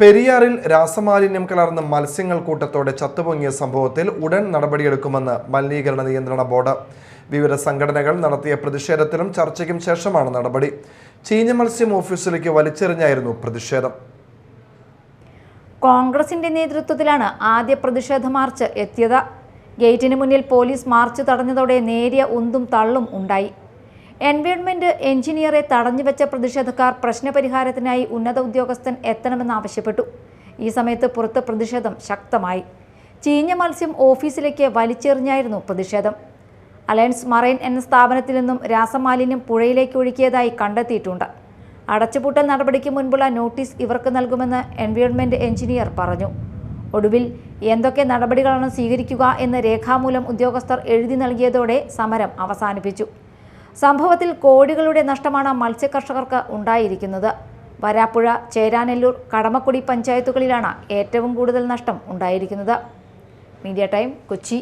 പെരിയാറിൽ രാസമാലിന്യം കലർന്ന മത്സ്യങ്ങൾ കൂട്ടത്തോടെ ചത്തുപൊങ്ങിയ സംഭവത്തിൽ ഉടൻ നടപടിയെടുക്കുമെന്ന് മലിനീകരണ നിയന്ത്രണ ബോർഡ്. വിവിധ സംഘടനകൾ നടത്തിയ പ്രതിഷേധത്തിനും ചർച്ചയ്ക്കും ശേഷമാണ് നടപടി. ചീഞ്ഞ മത്സ്യം ഓഫീസിലേക്ക് വലിച്ചെറിഞ്ഞായിരുന്നു പ്രതിഷേധം. കോൺഗ്രസിന്റെ നേതൃത്വത്തിലാണ് ആദ്യ പ്രതിഷേധ മാർച്ച് എത്തിയത്. ഗേറ്റിന് മുന്നിൽ പോലീസ് മാർച്ച് തടഞ്ഞതോടെ നേരിയ ഉന്തും തള്ളും ഉണ്ടായി. എൻവയോൺമെന്റ് എഞ്ചിനീയറെ തടഞ്ഞുവെച്ച പ്രതിഷേധക്കാർ പ്രശ്നപരിഹാരത്തിനായി ഉന്നത ഉദ്യോഗസ്ഥൻ എത്തണമെന്നാവശ്യപ്പെട്ടു ഈ സമയത്ത് പുറത്ത് പ്രതിഷേധം ശക്തമായി. ചീഞ്ഞ മത്സ്യം ഓഫീസിലേക്ക് വലിച്ചെറിഞ്ഞായിരുന്നു പ്രതിഷേധം. അലയൻസ് മറൈൻ എന്ന സ്ഥാപനത്തിൽ നിന്നും രാസമാലിന്യം പുഴയിലേക്ക് ഒഴുക്കിയതായി കണ്ടെത്തിയിട്ടുണ്ട്. അടച്ചുപൂട്ടൽ നടപടിക്ക് മുൻപുള്ള നോട്ടീസ് ഇവർക്ക് നൽകുമെന്ന് എൻവയോൺമെന്റ് എഞ്ചിനീയർ പറഞ്ഞു. ഒടുവിൽ എന്തൊക്കെ നടപടികളാണ് സ്വീകരിക്കുക എന്ന് രേഖാമൂലം ഉദ്യോഗസ്ഥർ എഴുതി നൽകിയതോടെ സമരം അവസാനിപ്പിച്ചു. സംഭവത്തിൽ കോടികളുടെ നഷ്ടമാണ് മത്സ്യകർഷകർക്ക് ഉണ്ടായിരിക്കുന്നത്. വരാപ്പുഴ ചേരാനെല്ലൂർ കടമക്കുടി പഞ്ചായത്തുകളിലാണ് ഏറ്റവും കൂടുതൽ നഷ്ടം ഉണ്ടായിരിക്കുന്നത്. Media time Kochi.